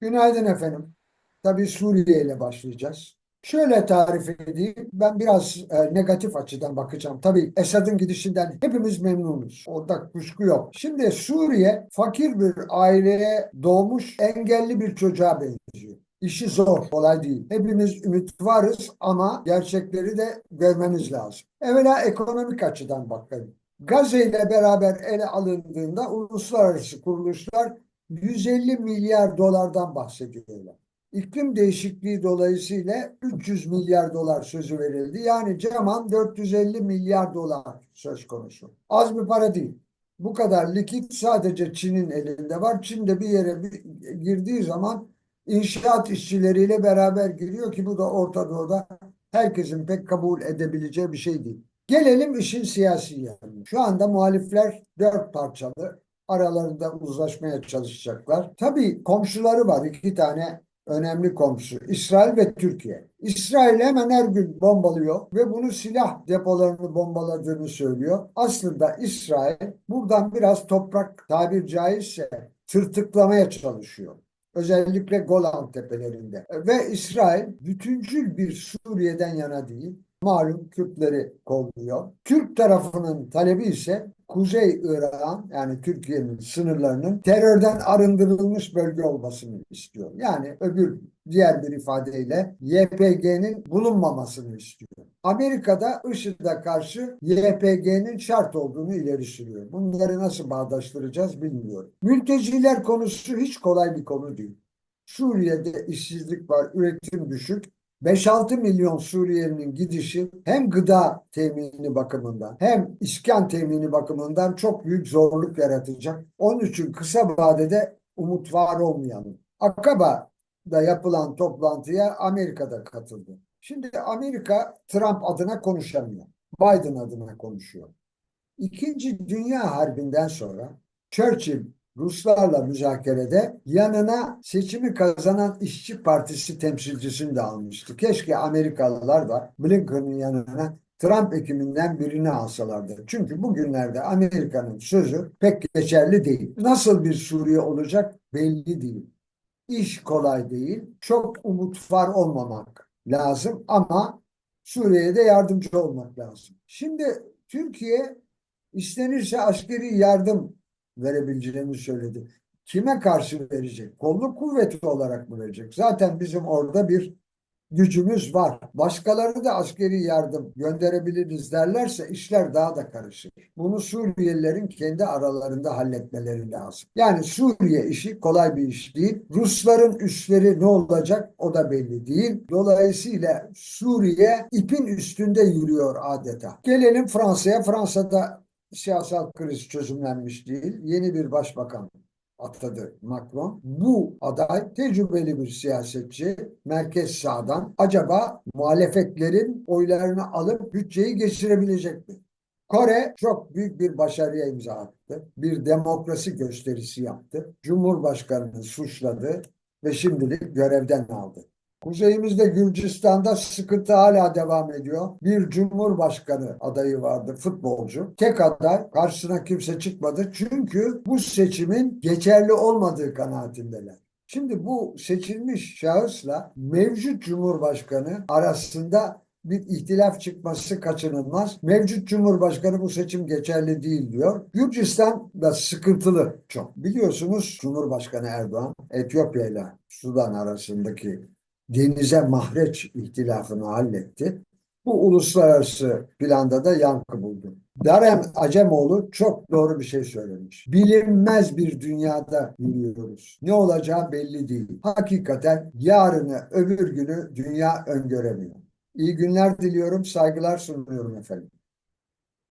Günaydın efendim. Tabii Suriye ile başlayacağız. Şöyle tarif edeyim. Ben biraz e, negatif açıdan bakacağım. Tabii Esad'ın gidişinden hepimiz memnunuz. Orada kuşku yok. Şimdi Suriye fakir bir aileye doğmuş engelli bir çocuğa benziyor. İşi zor, kolay değil. Hepimiz ümit varız ama gerçekleri de görmemiz lazım. Evvela ekonomik açıdan bakalım. Gazze ile beraber ele alındığında uluslararası kuruluşlar 150 milyar dolardan bahsediyorlar. İklim değişikliği dolayısıyla 300 milyar dolar sözü verildi. Yani caman 450 milyar dolar söz konusu. Az bir para değil. Bu kadar likit sadece Çin'in elinde var. Çin de bir yere bir- girdiği zaman inşaat işçileriyle beraber giriyor ki bu da Orta Doğu'da herkesin pek kabul edebileceği bir şey değil. Gelelim işin siyasi yanına. Şu anda muhalifler dört parçalı aralarında uzlaşmaya çalışacaklar. Tabii komşuları var. iki tane önemli komşu. İsrail ve Türkiye. İsrail hemen her gün bombalıyor ve bunu silah depolarını bombaladığını söylüyor. Aslında İsrail buradan biraz toprak tabir caizse tırtıklamaya çalışıyor. Özellikle Golan tepelerinde. Ve İsrail bütüncül bir Suriye'den yana değil. Malum Kürtleri kolluyor. Türk tarafının talebi ise Kuzey Irak'ın yani Türkiye'nin sınırlarının terörden arındırılmış bölge olmasını istiyor. Yani öbür diğer bir ifadeyle YPG'nin bulunmamasını istiyor. Amerika'da IŞİD'e karşı YPG'nin şart olduğunu ileri sürüyor. Bunları nasıl bağdaştıracağız bilmiyorum. Mülteciler konusu hiç kolay bir konu değil. Suriye'de işsizlik var, üretim düşük. 5-6 milyon Suriyelinin gidişi hem gıda temini bakımından hem iskan temini bakımından çok büyük zorluk yaratacak. Onun için kısa vadede umut var olmayalım. Akaba'da yapılan toplantıya Amerika'da katıldı. Şimdi Amerika Trump adına konuşamıyor. Biden adına konuşuyor. İkinci Dünya Harbi'nden sonra Churchill Ruslarla müzakerede yanına seçimi kazanan İşçi Partisi temsilcisini de almıştı. Keşke Amerikalılar da Blinken'ın yanına Trump ekibinden birini alsalardı. Çünkü bugünlerde Amerika'nın sözü pek geçerli değil. Nasıl bir Suriye olacak belli değil. İş kolay değil. Çok umut var olmamak lazım ama Suriye'ye de yardımcı olmak lazım. Şimdi Türkiye istenirse askeri yardım verebileceğini söyledi. Kime karşı verecek? Kolluk kuvveti olarak mı verecek? Zaten bizim orada bir gücümüz var. Başkaları da askeri yardım gönderebiliriz derlerse işler daha da karışır. Bunu Suriyelilerin kendi aralarında halletmeleri lazım. Yani Suriye işi kolay bir iş değil. Rusların üsleri ne olacak o da belli değil. Dolayısıyla Suriye ipin üstünde yürüyor adeta. Gelelim Fransa'ya. Fransa'da siyasal kriz çözümlenmiş değil. Yeni bir başbakan atadı Macron. Bu aday tecrübeli bir siyasetçi, merkez sağdan. Acaba muhalefetlerin oylarını alıp bütçeyi geçirebilecek mi? Kore çok büyük bir başarıya imza attı. Bir demokrasi gösterisi yaptı. Cumhurbaşkanını suçladı ve şimdilik görevden aldı. Kuzeyimizde Gürcistan'da sıkıntı hala devam ediyor. Bir cumhurbaşkanı adayı vardı, futbolcu. Tek aday, karşısına kimse çıkmadı. Çünkü bu seçimin geçerli olmadığı kanaatindeler. Şimdi bu seçilmiş şahısla mevcut cumhurbaşkanı arasında bir ihtilaf çıkması kaçınılmaz. Mevcut Cumhurbaşkanı bu seçim geçerli değil diyor. Gürcistan da sıkıntılı çok. Biliyorsunuz Cumhurbaşkanı Erdoğan Etiyopya ile Sudan arasındaki denize mahreç ihtilafını halletti. Bu uluslararası planda da yankı buldu. Darem Acemoğlu çok doğru bir şey söylemiş. Bilinmez bir dünyada yürüyoruz. Ne olacağı belli değil. Hakikaten yarını öbür günü dünya öngöremiyor. İyi günler diliyorum, saygılar sunuyorum efendim.